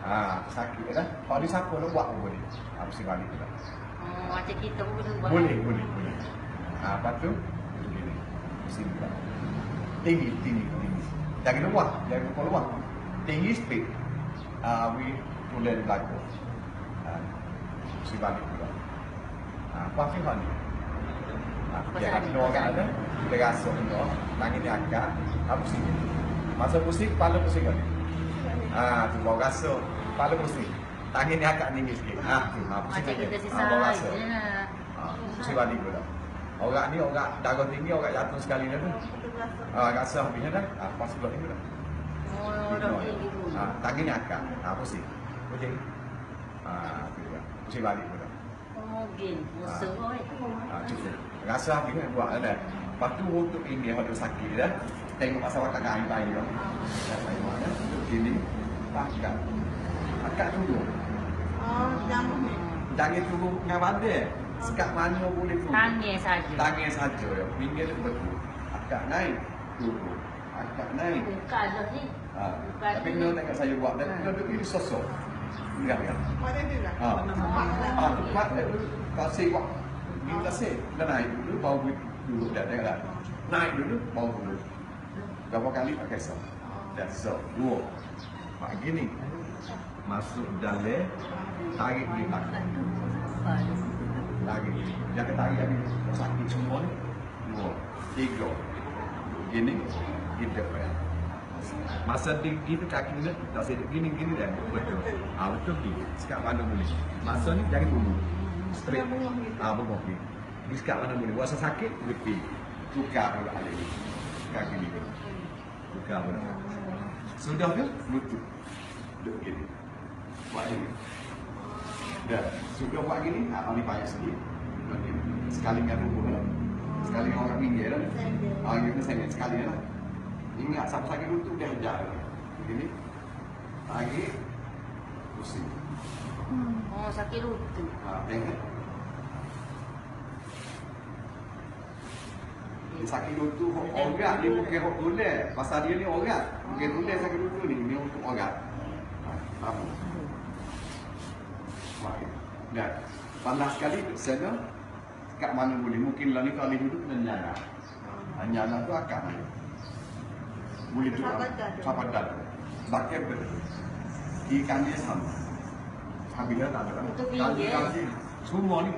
Ha, sakit dah. Kalau dia siapa nak buat pun boleh. Ha, mesti balik pula. Oh, macam kita pun boleh buat. Boleh, boleh, boleh. Ha, lepas tu, begini. Mesti pula. Tinggi, tinggi, tinggi. Jangan luar, jangan lupa luar. Tinggi speed. Uh, we to learn lagu. Ha, mesti balik pula. Ha, apa firman ni? Ha, dia hati dua orang ada. Dia rasa benda. Tangan dia angkat. Ha, pusing. Masa pusing, kepala pusing kali. Ha, tu bawa rasa. Kepala pusing. Tangan dia angkat tinggi sikit. Ha, tu. Ha, pusing Macam Ha, bawa rasa. je lah. Ha, mesti balik pula. Orang ni orang darah tinggi, orang jatuh sekali dah tu. Ha, rasa habisnya dah. Ha, pas pula ni pula. Oh, dah tinggi tu. Ha, tangan ni angkat. Ha, pusing. Pusing. Ha, tu dia. Pusing balik pula. Oh, gin. Musuh. Ha, cukup. Rasa habis kan buat dah. Lepas tu untuk ini ada sakit dah. Tengok pasal watak kain bayi dah. Dah saya buat Angkat. Angkat dulu. Oh, jamu ni. Jangan turun dengan badan. Sekat mana boleh turun. Tangan saja. Tangan saja ya. Pinggir tu betul. Akak naik. Turun. Akak naik. Bukan lah ni. Ha. Tapi kena tengok saya buat. Dan kena duduk ini sosok. Enggak, enggak. Mana dia lah? Ha. Ha. Tempat dia dulu. Kasih buat. Ni kasih. Dah naik dulu. Baru duduk. Dah tengok dah. Naik dulu. Baru duduk. Berapa kali pakai so. Dan so. Dua. Mak gini. Masuk dalam. Tarik di belakang. Tarik. Jangan tarik lagi. Sakit semua ni. Dua. Tiga. Gini. Kita payah. Masa di gitu kaki ni tak sedek gini gini dah betul. Ah betul ni. Sekat mana boleh. Masa ni jangan dulu. Straight. Ah bengok ni. Di sekat mana boleh. Rasa sakit lebih. Tukar pula alih ni. Kaki ni. Tukar pula. Sudah ke? Lutut. Duduk gini. Buat ini. Dah. Sudah buat gini. Ah ni payah sikit. Buat gini. Sekali kan rubuh lah. Sekali orang minggir lah. Ah gitu saya sekali lah. Ingat sampai sakit lutut dia hajar. Begini. Tarik. Pusing. Oh, sakit lutut. Ha, tengok. Dia sakit lutut orang dia bukan hok tulen. Pasal dia ni orang. Bukan tulen sakit lutut ni. Ni untuk orang. Ha, faham? Baik. Dan panas sekali sana kat mana boleh. Mungkin lah ni kalau dia duduk dan nyala. Ha, nyala tu akan ada. Boleh duduk. Sahabat dah. Bakar ber. Kiri kanan sama. Habis dah tak ada. Kali- Semua ni